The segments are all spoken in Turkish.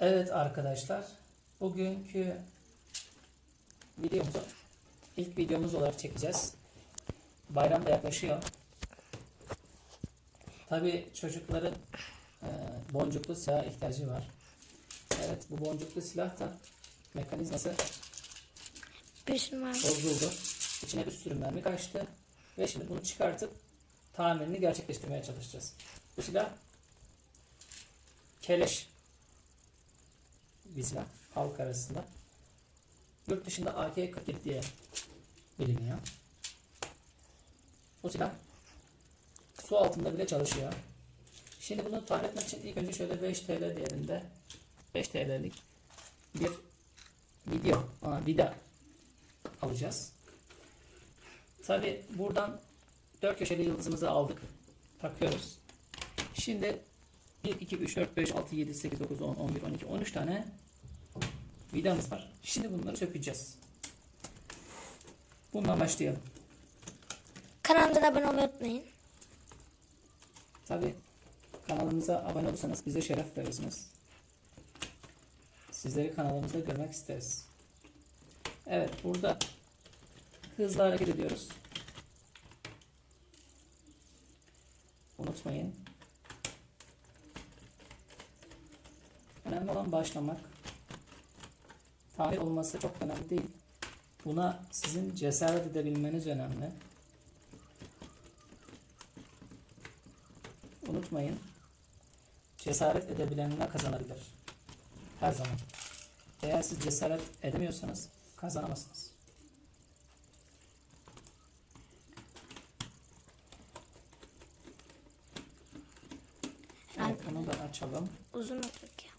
Evet arkadaşlar, bugünkü videomuzu ilk videomuz olarak çekeceğiz. Bayram da yaklaşıyor. Tabi çocukların e, boncuklu silaha ihtiyacı var. Evet, bu boncuklu silah da mekanizması bozuldu. İçine bir sürü mermi kaçtı. Ve şimdi bunu çıkartıp tamirini gerçekleştirmeye çalışacağız. Bu silah keleş silah halk arasında. Yurt dışında AK-47 diye biliniyor. Bu silah su altında bile çalışıyor. Şimdi bunu tamir etmek için ilk önce şöyle 5 TL değerinde 5 TL'lik bir video, aa, vida alacağız. Tabi buradan dört köşeli yıldızımızı aldık. Takıyoruz. Şimdi 1, 2, 3, 4, 5, 6, 7, 8, 9, 10, 11, 12, 13 tane vidamız var. Şimdi bunları sökeceğiz. Bundan başlayalım. Kanalımıza abone olmayı unutmayın. Tabi kanalımıza abone olursanız bize şeref verirsiniz. Sizleri kanalımızda görmek isteriz. Evet burada hızlı hareket ediyoruz. Unutmayın. Önemli olan başlamak. Tamir olması çok önemli değil. Buna sizin cesaret edebilmeniz önemli. Unutmayın. Cesaret edebilenler kazanabilir. Her zaman. Eğer siz cesaret edemiyorsanız kazanamazsınız. Evet, bunu da açalım. Uzun oturduk ya.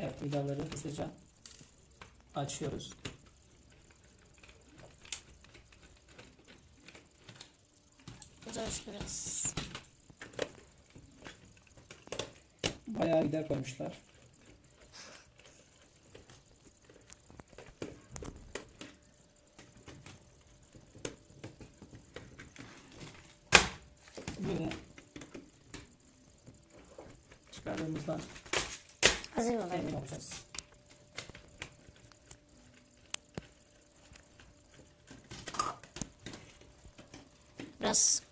Evet, vidaları hızlıca açıyoruz. Zor biraz. Bayağı vida koymuşlar. Böyle çıkardığımızdan Hazır mı? Biraz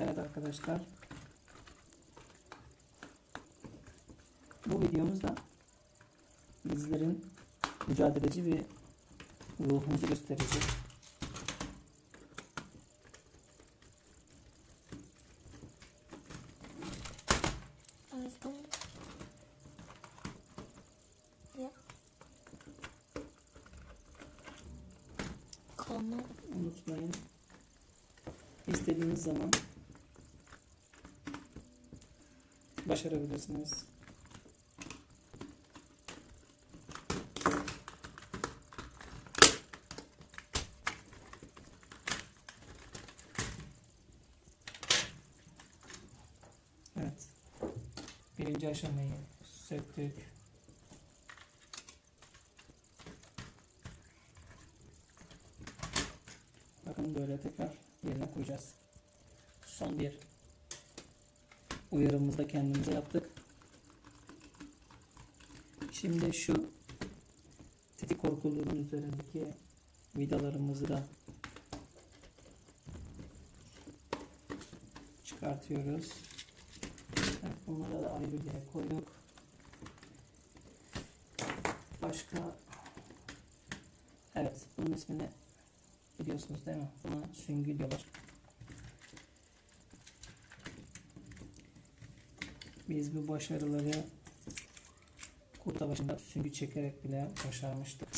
Evet arkadaşlar. Videomuzda bizlerin mücadeleci bir ruhumuzu gösterecek. Unutmayın. İstediğiniz zaman başarabilirsiniz. Evet. Birinci aşamayı söktük. Bakın böyle tekrar yerine koyacağız. Son bir uyarımızı da kendimize yaptık. Şimdi şu tetik korkuluğunun üzerindeki vidalarımızı da çıkartıyoruz. Evet, bunları da ayrı bir yere koyduk. Başka Evet, bunun ismini biliyorsunuz değil mi? Buna süngü diyorlar. Biz bu başarıları kurta başında süngü çekerek bile başarmıştık.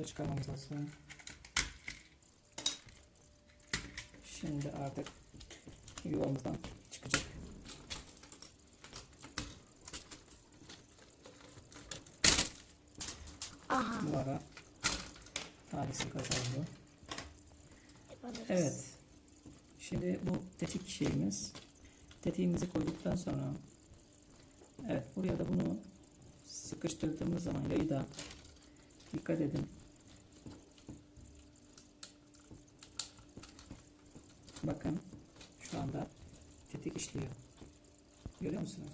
Da çıkarmamız lazım. Şimdi artık yuvamızdan çıkacak. Aha. Bu ara tanesi kazandı. Evet. Şimdi bu tetik şeyimiz. Tetiğimizi koyduktan sonra evet buraya da bunu sıkıştırdığımız zaman yayı da dikkat edin. Bakın şu anda tetik işliyor. Görüyor musunuz?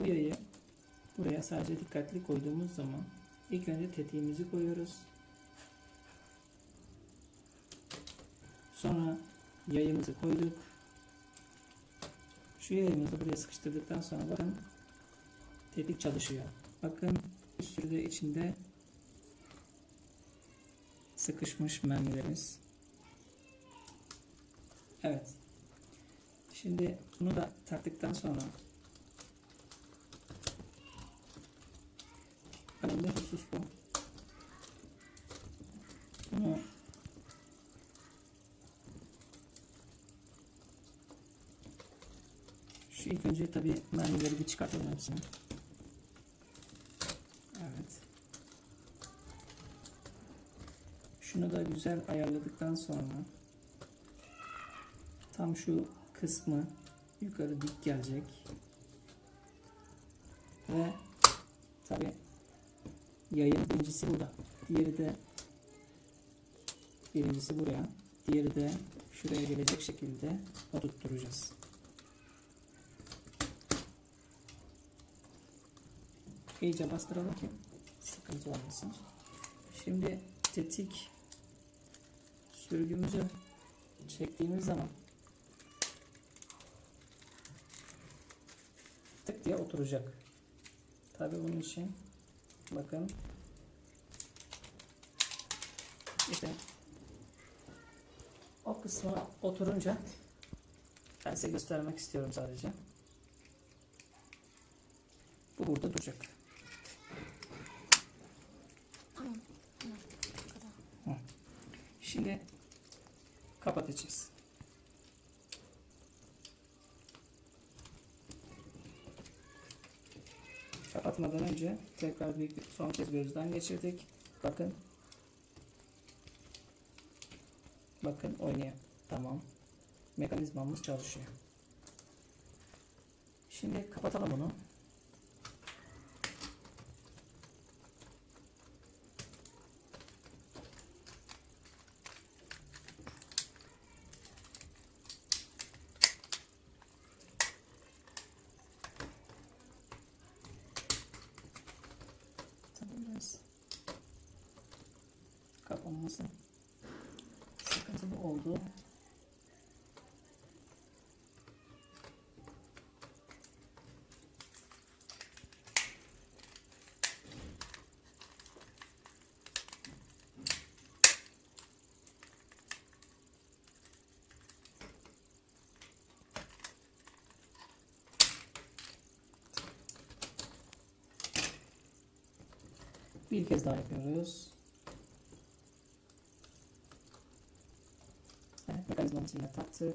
Bu yayı buraya sadece dikkatli koyduğumuz zaman ilk önce tetiğimizi koyuyoruz. Sonra yayımızı koyduk. Şu yayımızı buraya sıkıştırdıktan sonra bakın tetik çalışıyor. Bakın bir içinde sıkışmış mermilerimiz. Evet. Şimdi bunu da taktıktan sonra önemli husus bu. Bunu Şu ilk önce tabi mermileri bir çıkartalım hepsini. Evet. Şunu da güzel ayarladıktan sonra tam şu kısmı yukarı dik gelecek. Ve tabi yayın birincisi burada. Diğeri de birincisi buraya. Diğeri de şuraya gelecek şekilde oturtturacağız. iyice bastıralım ki sıkıntı olmasın. Şimdi tetik sürgümüzü çektiğimiz zaman diye oturacak. Tabi bunun için bakın işte o kısmı oturunca ben size göstermek istiyorum sadece. Bu burada duracak. Tamam. Tamam. Bu kadar. Şimdi kapatacağız. Kapatmadan önce tekrar bir son kez gözden geçirdik. Bakın. Bakın oynuyor. Tamam. Mekanizmamız çalışıyor. Şimdi kapatalım bunu. Tabii biraz kapanması sıkıntılı oldu. Bir kez daha yapıyoruz. becomes long-sleeve to.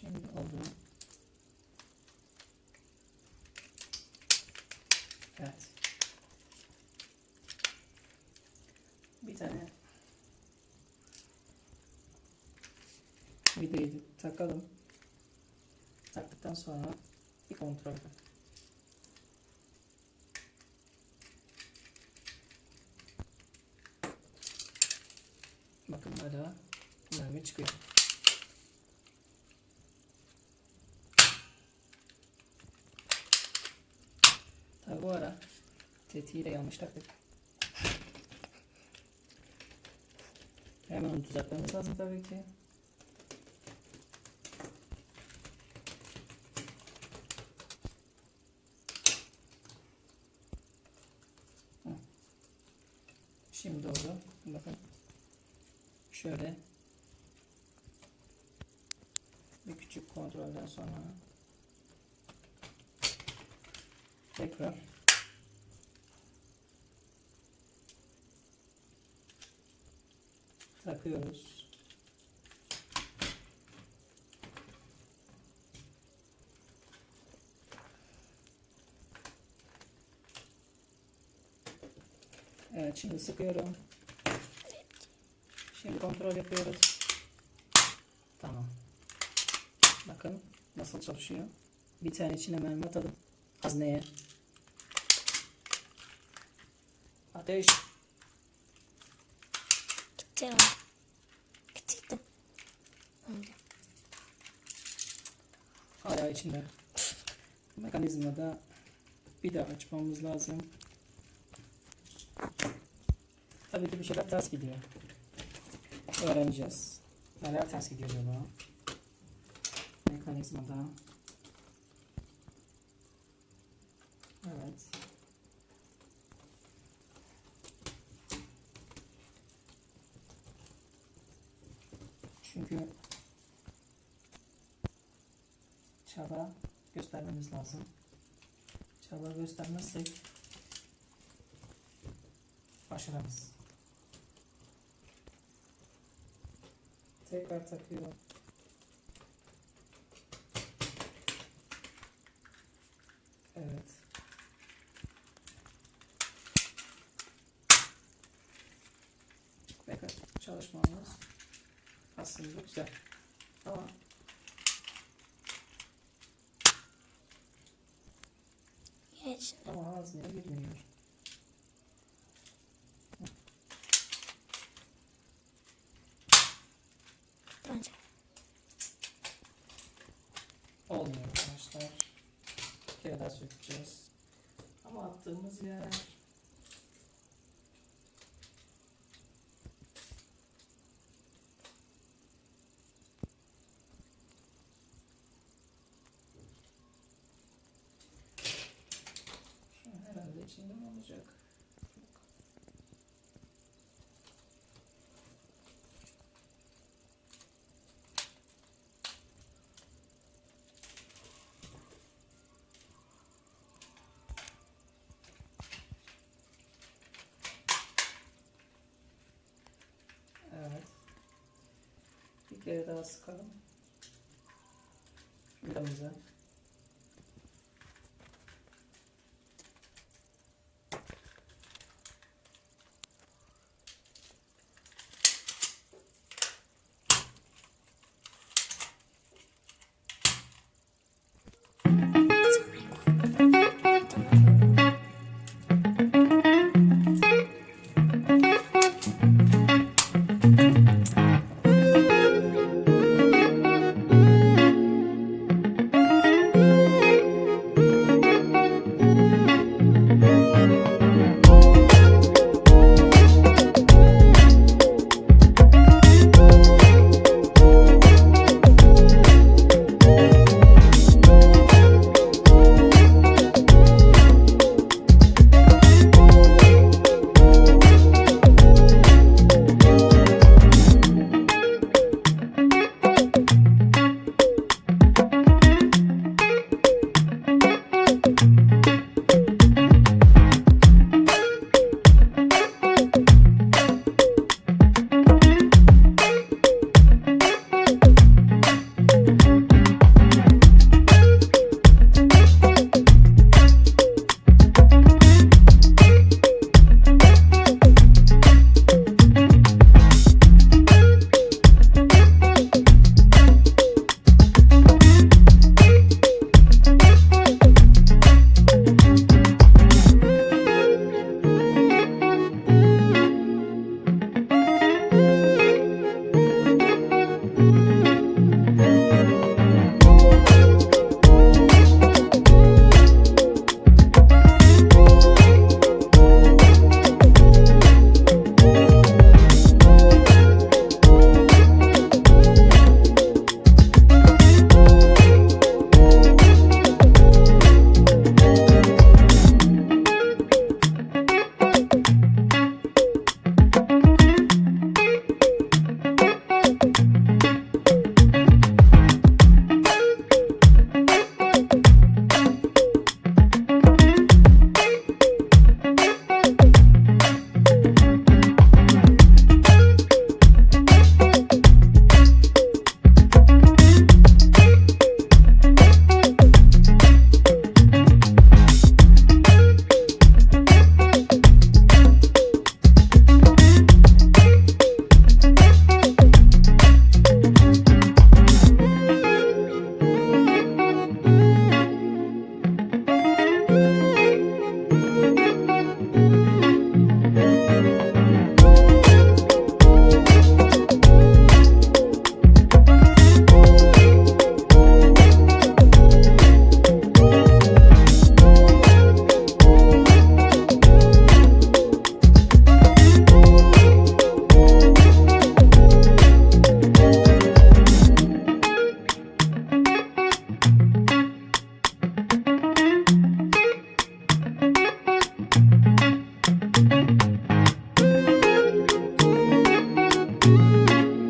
Şimdi oldu. Evet. Bir tane vidayı takalım. Taktıktan sonra bir kontrol edelim. bu ara. Tetiği de yanlış taktık. Hemen onu düzeltmemiz lazım tabii ki. Şimdi oldu. Bakın. Şöyle. Bir küçük kontrolden sonra. Tekrar. Takıyoruz. Evet şimdi sıkıyorum. Şimdi kontrol yapıyoruz. Tamam. Bakın nasıl çalışıyor. Bir tane içine mermi atalım. Hazneye. Ateş. Gitti. Öyle. Hala içinde. Mekanizma da bir daha açmamız lazım. Tabii ki bir şeyler ters gidiyor. Öğreneceğiz. Neler ters gidiyor acaba? Mekanizmada. Evet. Çünkü çaba göstermemiz lazım. Çaba göstermezsek başaramayız. Tekrar takıyorum. Evet. Bakın çalışmamız aslında güzel. Ama Geç. Ama ağzına girmiyor. Olmuyor arkadaşlar. Bir kere daha sökeceğiz. Ama attığımız yer olacak. Evet. Bir kere daha sıkalım. Vidamızı.